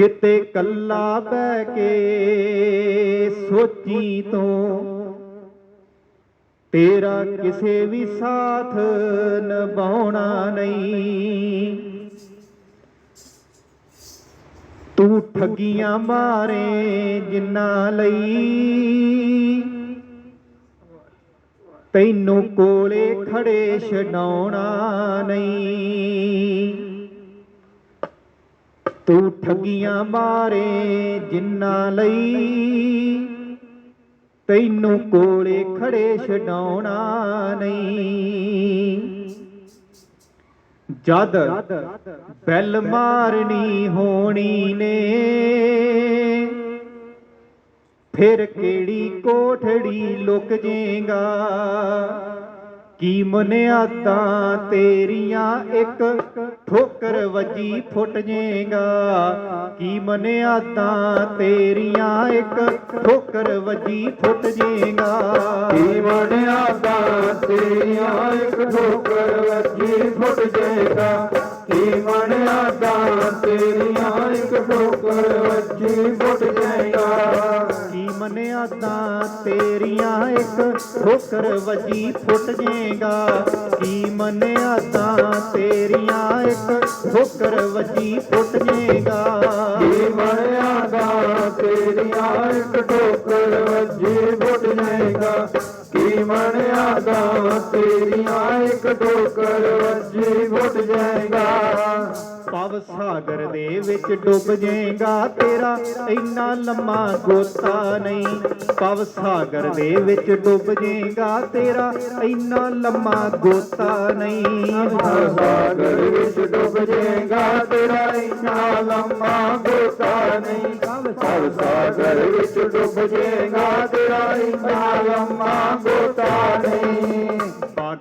ਕਿਤੇ ਕੱਲਾ ਬਹਿ ਕੇ ਸੋਚੀ ਤੋਂ ਤੇਰਾ ਕਿਸੇ ਵੀ ਸਾਥ ਨਿਭਾਉਣਾ ਨਹੀਂ। ਤੂੰ ਠੱਗੀਆਂ ਮਾਰੇ ਜਿੰਨਾ ਲਈ। ਤੈਨੂੰ ਕੋਲੇ ਖੜੇ ਛਡਾਉਣਾ ਨਹੀਂ। ਤੂੰ ਠੱਗੀਆਂ ਮਾਰੇ ਜਿੰਨਾ ਲਈ ਤੈਨੂੰ ਕੋਲੇ ਖੜੇ ਛਡਾਉਣਾ ਨਹੀਂ। ਜਦ ਬੈਲ ਮਾਰਨੀ ਹੋਣੀ ਨੇ, ਫਿਰ ਕਿਹੜੀ ਕੋਠੜੀ ਲੁਕ ਜੇਗਾ? ਕੀ ਮਨਿਆਤਾਂ ਤੇਰੀਆਂ ਇੱਕ ਠੋਕਰ ਵੱਜੀ ਫੁੱਟ ਜੇਗਾ? ਕੀ ਮਨਿਆਤਾਂ ਤੇਰੀਆਂ ਇੱਕ ਠੋਕਰ ਵੱਜੀ ਫੁੱਟ ਜੇਗਾ? ਕੀ ਮੜਿਆਦਾ ਤੇਰੀਆਂ ਇੱਕ ਠੋਕਰ ਵੱਜੀ ਫੁੱਟ ਜੇਗਾ? ਕੀ ਮੜਿਆਦਾ ਤੇਰੀਆਂ ਇੱਕ ਠੋਕਰ ਵੱਜੀ ਫੁੱਟ ਜਾਏਗਾ ਮੰਨਿਆ ਤਾਂ ਤੇਰੀਆਂ ਇੱਕ ਠੋਕਰ ਵਜੀ ਫੁੱਟ ਜੇਗਾ ਕੀ ਮਨਿਆਤਾਂ ਤੇਰੀਆਂ ਇੱਕ ਠੋਕਰ ਵਜੀ ਫੁੱਟ ਜੇਗਾ ਕੀ ਮੜਿਆਦਾ ਤੇਰੀਆਂ ਇੱਕ ਠੋਕਰ ਵੱਜੀ ਫੁੱਟ ਜਾਏਗਾ। ਕੀ ਮੜਿਆਦਾ ਤੇਰੀਆਂ ਇੱਕ ਠੋਕਰ ਸਾਗਰ ਦੇ ਵਿੱਚ ਡੁੱਬ ਜੇਗਾ ਤੇਰਾ, ਇੰਨਾ ਲੰਮਾ ਗੋਤਾ ਨਹੀਂ। ਪਵ ਸਾਗਰ ਦੇ ਵਿੱਚ ਡੁੱਬ ਜੇਗਾ ਤੇਰਾ, ਇੰਨਾ ਲੰਮਾ ਗੋਤਾ ਨਹੀਂ। ਸਾਗਰ ਵਿੱਚ ਡੁੱਬ ਜਾਏਗਾ ਤੇਰਾ, ਇੰਨਾ ਲੰਮਾ ਗੋਤਾ ਨਹੀਂ। ਭਵ ਸਾਗਰ ਵਿੱਚ ਡੁੱਬ ਜਾਏਗਾ ਤੇਰਾ, ਇੰਨਾ ਲੰਮਾ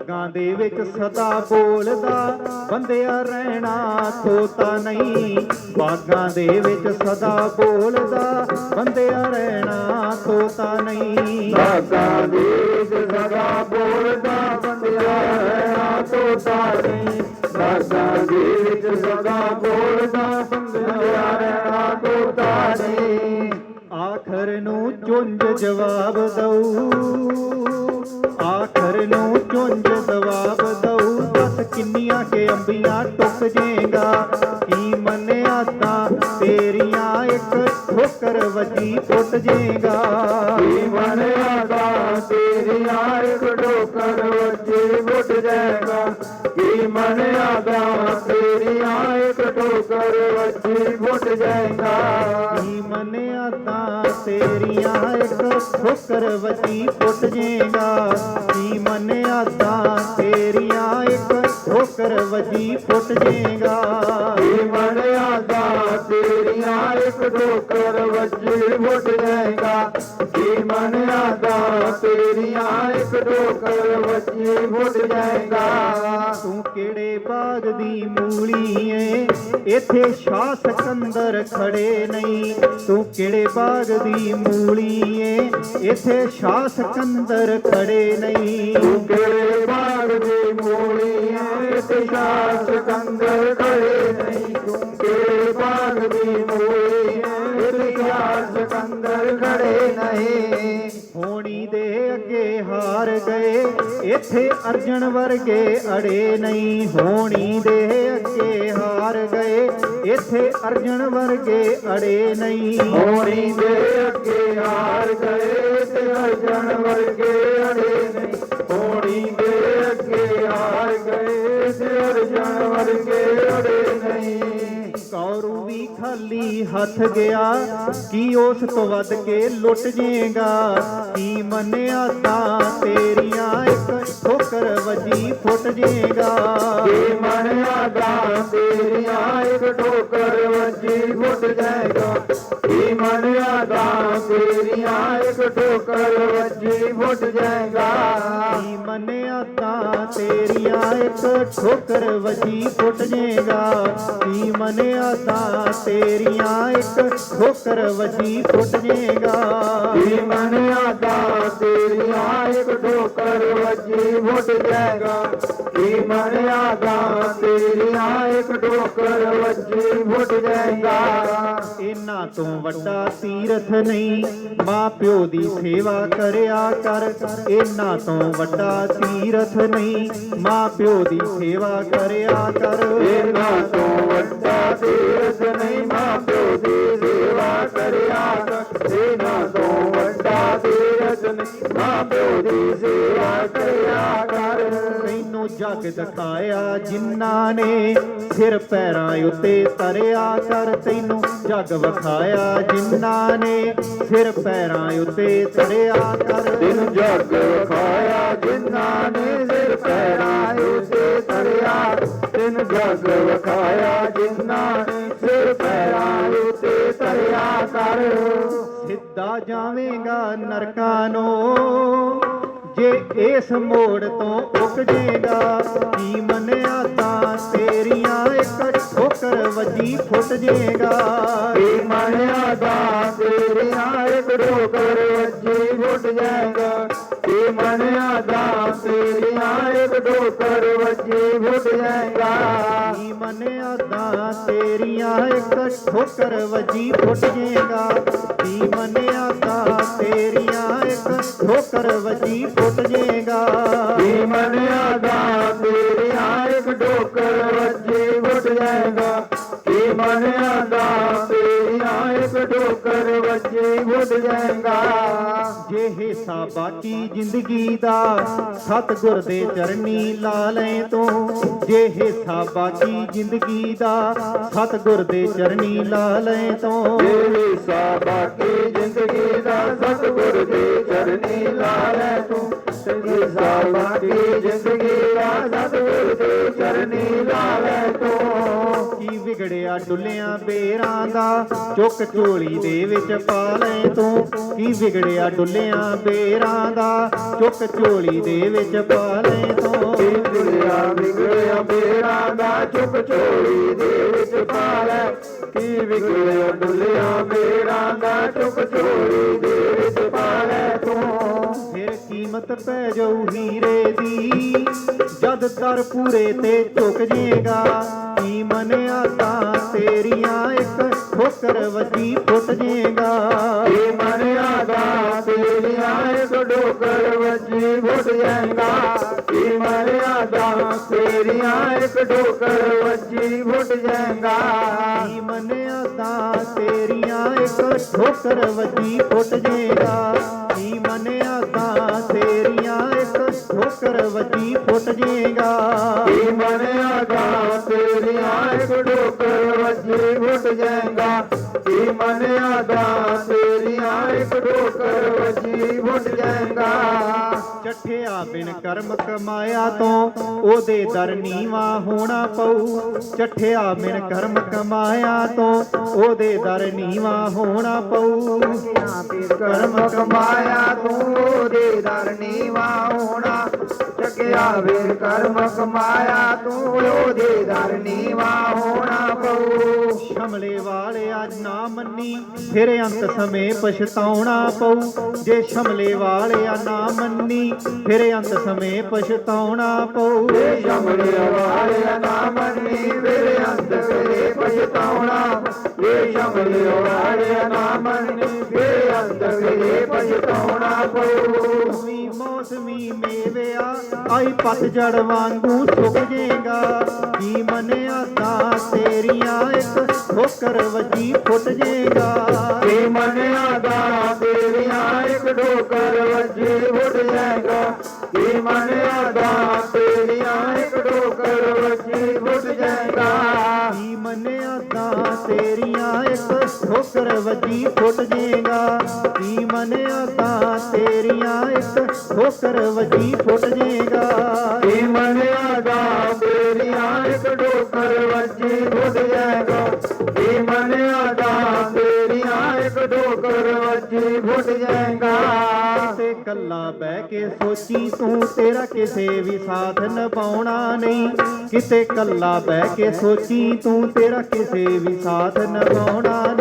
ਬਾਗਾਂ ਦੇ ਵਿੱਚ ਸਦਾ ਬੋਲਦਾ ਬੰਦਿਆ ਰਹਿਣਾ ਤੋਤਾ ਨਹੀਂ। ਬਾਗਾਂ ਦੇ ਵਿੱਚ ਸਦਾ ਬੋਲਦਾ ਬੰਦਿਆ ਰਹਿਣਾ ਤੋਤਾ ਨਹੀਂ। ਸਾਗਾ ਦੇ ਸਦਾ ਬੋਲਦਾ ਬੰਦਿਆ ਰਹਿਣਾ ਤੋਤਾ ਨਹੀਂ। ਸਾਗਾ ਦੇ ਸਦਾ ਬੋਲਦਾ ਬੰਦਿਆ ਰਹਿਣਾ ਤੋਤਾ ਨਹੀਂ। ਆਖਰ ਨੂੰ ਚੁੰਝ ਜਵਾਬ ਦਊ। ਠੋਕਰ ਵੱਜੀ ਟੁੱਟ ਜੇਗਾ। ਕੀ ਮਨਿਆ ਦਾ ਤੇਰੀਆਂ ਇੱਕ ਠੋਕਰ ਵੱਜੀ ਫੁੱਟ ਜਾਏਗਾ। ਕੀ ਮਨਿਆ ਦਾ ਤੇਰੀਆਂ ਇੱਕ ਠੋਕਰ ਵੱਜੀ ਫੁੱਟ ਜਾਏਗਾ। ਕੀ ਮੰਨਿਆ ਤਾਂ ਤੇਰੀਆਂ ਇੱਕ ਠੋਕਰ ਵੱਜੀ ਫੁੱਟ ਜੇਗਾ। ਕੀ ਮੰਨਿਆ ਤਾਂ ਤੇਰੀਆਂ ਇੱਕ ਠੋਕਰ ਠੋਕਰ ਵੱਜੀ ਫੁੱਟ ਜਾਏਗਾ ਕੀ ਮਨਿਆ ਤੇਰੀਆਂ ਇੱਕ ਠੋਕਰ ਵੱਜੀ ਫੁੱਟ ਜਾਏਗਾ ਤੂੰ ਕਿਹੜੇ ਬਾਗ ਦੀ ਮੂਲੀ ਏ? ਇੱਥੇ ਸ਼ਾਹ ਸਿਕੰਦਰ ਖੜੇ ਨਹੀਂ। ਤੂੰ ਕਿਹੜੇ ਬਾਗ ਦੀ ਮੂਲੀ ਏ? ਇੱਥੇ ਸ਼ਾਹ ਸਿਕੰਦਰ ਖੜੇ ਨਹੀਂ। ਤੂੰ ਕਿਹੜੇ ਬਾਗ ਦੀ ਮੂਲੀ ਹੈ ਤੇ ਸ਼ਾਹ ਸਿਕੰਦਰ ਸਿਕੰਦਰ ਖੜੇ ਨਹੀਂ। ਹੋਣੀ ਦੇ ਅੱਗੇ ਹਾਰ ਗਏ। ਇੱਥੇ ਅਰਜਨ ਵਰਗੇ ਅੜੇ ਨਹੀਂ। ਹੋਣੀ ਦੇ ਅੱਗੇ ਹਾਰ ਗਏ। ਇੱਥੇ ਅਰਜਨ ਵਰਗੇ ਅੜੇ ਨਹੀਂ। ਹੋਣੀ ਦੇ ਅੱਗੇ ਹਾਰ ਗਏ। ਤੇ ਅਰਜਨ ਵਰਗੇ ਅੜੇ ਖਾਲੀ ਹੱਥ ਗਿਆ, ਕੀ ਉਸ ਤੋਂ ਵੱਧ ਕੇ ਲੁੱਟ ਜੇਗਾ? ਕੀ ਮੰਨਿਆ ਤਾਂ ਤੇਰੀਆਂ ਇੱਕ ਠੋਕਰ ਵੱਜੀ ਫੁੱਟ ਜੇਗਾ ਕੀ ਮਨਿਆ ਦਾ ਤੇਰੀਆਂ ਇੱਕ ਠੋਕਰ ਵੱਜੀ ਫੁੱਟ ਜਾਏਗਾ। ਕੀ ਮਨਿਆ ਦਾ ਤੇਰੀਆਂ ਇੱਕ ਠੋਕਰ ਵੱਜੀ ਫੁੱਟ ਜਾਏਗਾ। ਕੀ ਮੰਨਿਆ ਤਾਂ ਤੇਰੀਆਂ ਇੱਕ ਠੋਕਰ ਵੱਜੀ ਫੁੱਟ ਜੇਗਾ ਕੀ ਮੰਨਿਆ ਤਾਂ ਤੇਰੀਆਂ ਇੱਕ ਠੋਕਰ ਵੱਜੀ ਫੁੱਟ ਜੇਗਾ ਕੀ ਮਨਿਆ ਦਾ ਤੇਰੀਆਂ ਇੱਕ ਠੋਕਰ ਵੱਜੀ ਫੁੱਟ ਜਾਏਗਾ ਕੀ ਮਨਿਆ ਦਾ ਤੇਰੀਆਂ ਇੱਕ ਠੋਕਰ ਵੱਜੀ ਫੁੱਟ ਜਾਏਗਾ ਇਹਨਾਂ ਤੋਂ ਵੱਡਾ ਤੀਰਥ ਨਹੀਂ ਮਾਂ ਪਿਓ ਦੀ ਸੇਵਾ ਕਰਿਆ ਕਰ। ਇਹਨਾਂ ਤੋਂ ਵੱਡਾ ਤੀਰਥ ਨਹੀਂ ਮਾਂ ਪਿਓ ਦੀ ਸੇਵਾ ਕਰਿਆ ਕਰ। ਇਹਨਾਂ ਤੋਂ ਵੱਡਾ ਦਿਖਾਇਆ ਜਿਨ੍ਹਾਂ ਨੇ ਸਿਰ ਪੈਰਾਂ ਉੱਤੇ ਤਰਿਆ ਕਰ ਤੈਨੂੰ ਜਗ ਵਿਖਾਇਆ। ਜਿਨ੍ਹਾਂ ਨੇ ਸਿਰ ਪੈਰਾਂ ਉੱਤੇ ਤਰਿਆ ਕਰ ਦਿਨ ਜਗ ਖਾਇਆ ਜਿਨ੍ਹਾਂ ਨੇ ਸਿਰ ਪੈਰਾਂ ਉਤੇ ਤਰਿਆ ਦਿਨ ਜਗ ਵਖਾਇਆ। ਜਿਨ੍ਹਾਂ ਨੇ ਸਿਰ ਪੈਰਾਂ ਉਤੇ ਤਰਿਆ ਕਰ ਸਿੱਧਾ ਜਾਵੇਂਗਾ ਨਰਕਾਂ ਨੂੰ। ਜੇ ਇਸ ਮੋੜ ਤੋਂ ਉੱਕ ਜੇਗਾ ਕੀ ਮੰਨਿਆ ਤਾਂ ਤੇਰੀਆਂ ਇੱਕ ਠੋਕਰ ਵੱਜੀ ਫੁੱਟ ਜੇਗਾ। ਕੀ ਮੰਨਿਆ ਦਾ ਤੇਰੀਆਂ ਇੱਕ ਠੋਕਰ ਵੱਜੀ ਫੁੱਟ ਜਾਏਗਾ ਕੀ ਮੰਨਿਆ ਦਾ ਤੇਰੀਆਂ ਇੱਕ ਠੋਕਰ ਵੱਜੀ ਫੁੱਟ ਜਾਏਗਾ ਕੀ ਮੰਨਿਆ ਤਾਂ ਤੇਰੀਆਂ ਇੱਕ ਠੋਕਰ ਵੱਜੀ ਫੁੱਟ ਜੇਗਾ। ਕੀ ਠੋਕਰ ਵੱਜੀ ਫੁੱਟ ਜੇਗਾ। ਕੀ ਮੰਨਿਆ ਬਾਕੀ ਜ਼ਿੰਦਗੀ ਦਾ ਸਤਿਗੁਰ ਦੇ ਚਰਨੀ ਲਾਲੇ ਤੋਂ। ਜੇ ਹਿੱਸਾ ਬਾਕੀ ਜ਼ਿੰਦਗੀ ਦਾ ਸਤਿਗੁਰ ਦੇ ਚਰਨੀ ਲਾਲੇ ਤੋਂ। ਤੂੰ ਤੇਰੀ ਬਾਕੀ ਜ਼ਿੰਦਗੀ ਦਾ ਸਤਿਗੁਰ ਦੇ ਚਰਨੀ ਲਾ ਲੈ ਤੂੰ। ਤੇਰੀ ਸਾ ਬਾਕੀ ਜ਼ਿੰਦਗੀ ਦਾ ਸਤਿਗੁਰ ਦੇ ਚਰਨੀ ਲਾ ਲੈ ਵਿਗੜਿਆ ਡੁੱਲਿਆਂ ਬੇਰਾਂ ਦਾ, ਚੁੱਕ ਝੋਲੀ ਦੇ ਵਿੱਚ ਪਾ ਲੈ ਤੂੰ। ਕੀ ਵਿਗੜਿਆ ਡੁੱਲਿਆਂ ਬੇਰਾਂ ਦਾ, ਚੁੱਕ ਝੋਲੀ ਦੇ ਵਿੱਚ ਪਾ ਲੈ ਤੂੰ। ਵਿਗੜਿਆ ਵਿਗੜਿਆ ਮੇਰਾ ਦਾ, ਚੁੱਕ ਝੋਲੀ ਦੇ ਵਿੱਚ ਪਾ ਲੈ। ਕੀ ਵਿਗੜਿਆ ਡੁੱਲਿਆਂ ਮੇਰਾ ਦਾ, ਚੁੱਕ ਝੋਲੀ ਦੇ ਵਿੱਚ ਪਾ ਲੈ ਤੂੰ। ਫਿਰ ਕੀਮਤ ਪੈ ਜਾਊ ਹੀਰੇ ਦੀ, ਜਦ ਦਰ ਪੂਰੇ ਤੇ ਝੁਕ ਜੇਗਾ। ਕੀ ਮੰਨਿਆ ਤਾਂ ਵੱਜੀ ਫੁੱਟ ਜੇਗਾ। ਇਹ ਮਨਿਆ ਦਾ ਤੇਰੀਆਂ ਇੱਕ ਡੋਕਰ ਵੱਜੀ ਫੁੱਟ ਜਾਏਗਾ ਇਹ ਮਨਿਆ ਦਾ ਤੇਰੀਆਂ ਇੱਕ ਡੋਕਰ ਵੱਜੀ ਫੁੱਟ ਜਾਏਗਾ ਕੀ ਮੰਨਿਆ ਤਾਂ ਤੇਰੀਆਂ ਇੱਕ ਠੋਕਰ ਵੱਜੀ ਫੁੱਟ ਜੇਗਾ ਕੀ ਮੰਨਿਆ ਤਾਂ ਤੇਰੀਆਂ ਇੱਕ ਠੋਕਰ ਵੱਜੀ ਫੁੱਟ ਜੇਗਾ ਇਹ ਮਨਿਆ ਦਾ ਤੇਰੀਆਂ ਇੱਕ ਡੋਕਰ ਵੱਜੀ ਫੁੱਟ ਜਾਏਗਾ ਤੇਰੀਆਂ ਇੱਕ ਡੋਕਰ ਵੱਜੀ ਫੁੱਟ ਜਾਏਗਾ ਚੱਠਿਆ ਬਿਨ ਕਰਮ ਕਮਾਇਆ ਤੋਂ, ਉਹਦੇ ਦਰ ਨੀਵਾ ਹੋਣਾ ਪਊ। ਚੱਠਿਆ ਬਿਨ ਕਰਮ ਕਮਾਇਆ ਤੋਂ, ਉਹਦੇ ਦਰ ਨੀਵਾ ਹੋਣਾ ਪਊ। ਕਰਮ ਕਮਾਇਆ ਤੂੰ, ਉਹਦੇ ਦਰ ਨੀਵਾ ਹੋਣਾ ਚੱਕਿਆ ਵੇ ਕਰਮ ਕਮਾਇਆ ਤੂੰ ਉਹਦੇ ਦਰ ਨੀਵਾ ਹੋਣਾ ਪਊ। ਸ਼ਮਲੇ ਵਾਲਿਆ ਨਾ ਮੰਨੀ ਫਿਰ ਅੰਤ ਸਮੇਂ ਪਛਤਾਉਣਾ ਪਊ। ਜੇ ਸ਼ਮਲੇ ਵਾਲਿਆ ਨਾ ਮੰਨੀ ਫਿਰ ਅੰਤ ਸਮੇਂ ਪਛਤਾਉਣਾ ਪਊ। ਇਹ ਸ਼ਮਲੇ ਵਾਲਿਆ ਨਾ ਮੰਨੀ ਮੇਰੇ ਅੰਤ ਵੇਲੇ ਪਛਤਾਉਣਾ। ਇਹ ਸ਼ਮਲੇ ਵਾਲਿਆ ਨਾ ਮੰਨੀ ਮੇਰੇ ਅੰਤ ਵੇਲੇ ਪਛਤਾਉਣਾ ਪਊ। ਮੌਸਮੀ ਆਈ ਪਤਝੜ ਵਾਂਗੂ ਸੁੱਕ ਜੇਗਾ। ਕੀ ਮੰਨਿਆ ਤਾਂ ਤੇਰੀਆਂ, ਇੱਕ ਠੋਕਰ ਵੱਜੀ ਫੁੱਟ ਜੇਗਾ। ਕੀ ਮੰਨਿਆ ਦਾ ਤੇਰੀਆਂ, ਇੱਕ ਠੋਕਰ ਵੱਜੀ ਫੁੱਟ ਜਾਏਗਾ ਕੀ ਮੰਨਿਆ ਦਾ ਤੇਰੀਆਂ ਇੱਕ ਠੋਕਰ ਵੱਜੀ ਫੁੱਟ ਜੇਗਾ। ਕੀ ਮੰਨਿਆ ਤਾਂ ਤੇਰੀਆਂ ਇੱਕ ਠੋਕਰ ਵੱਜੀ ਫੁੱਟ ਜੇਗਾ। ਕੀ ਮੰਨਿਆ ਦਾ ਤੇਰੀਆਂ ਇੱਕ ਡੋਕਰ ਵੱਜੀ ਫੁੱਟ ਜਾਏਗਾ ਬਹਿ ਕੇ ਸੋਚੀ, ਤੂੰ ਤੇਰਾ ਕਿਸੇ ਵੀ ਸਾਥ ਨਿਭਾਉਣਾ ਨਹੀਂ। ਕਿਤੇ ਕੱਲਾ ਬਹਿ ਕੇ ਸੋਚੀ, ਤੂੰ ਤੇਰਾ ਕਿਸੇ ਵੀ ਸਾਥ ਨਿਭਾਉਣਾ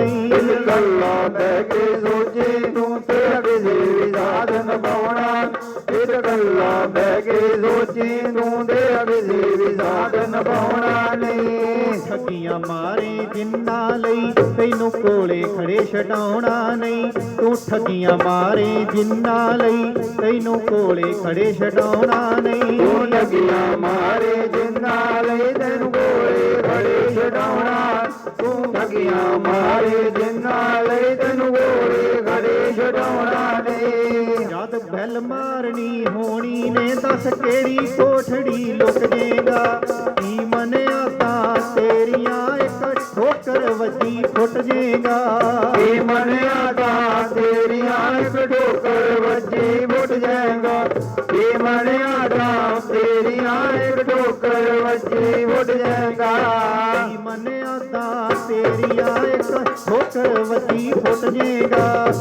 ਨਹੀਂ ਠੱਗੀਆਂ ਖੜੇ ਛਡਾਉਣਾ ਨਹੀਂ ਤੂੰ ਠੱਗੀਆਂ ਮਾਰੇ ਜਿੰਨਾ ਲਈ ਤੈਨੂੰ ਕੋਲੇ ਖੜੇ ਛਡਾਉਣਾ ਨਹੀਂ। ਤੂੰ ਲੱਗੀਆਂ ਮਾਰੇ ਜਿੰਨਾ ਲਈ ਤੈਨੂੰ ਕੋਲੇ ਖੜੇ ਛਡਾਉਣਾ। ਤੂੰ ਲੱਗੀਆਂ ਮਾਰੇ ਜਿੰਨਾ ਲਈ ਤੈਨੂੰ ਕੋਲੇ ਖੜੇ ਛਡਾਉਣਾ ਨੇ ਜਦ ਬੈਲ ਮਾਰਨੀ ਹੋਣੀ ਨੇ ਦੱਸ ਕਿਹੜੀ ਕੋਠੜੀ ਲੁਕ ਜੇਗਾ। ਕੀ ਮੰਨਿਆ ਜੇਗਾ ਕੀ ਮੰਨਿਆ ਤਾਂ ਤੇਰੀਆਂ ਇੱਕ ਠੋਕਰ ਵੱਜੀ ਮੁੱਟ ਜਾਏਗਾ। ਕੀ ਮੰਨਿਆ ਤਾਂ ਤੇਰੀਆਂ ਇੱਕ ਠੋਕਰ ਵੱਜੀ ਮੁੱਟ ਜਾਏਗਾ। ਕੀ ਮੰਨਿਆ ਤਾਂ ਤੇਰੀਆਂ ਇੱਕ ਠੋਕਰ ਵੱਜੀ ਫੁੱਟ ਜੇਗਾ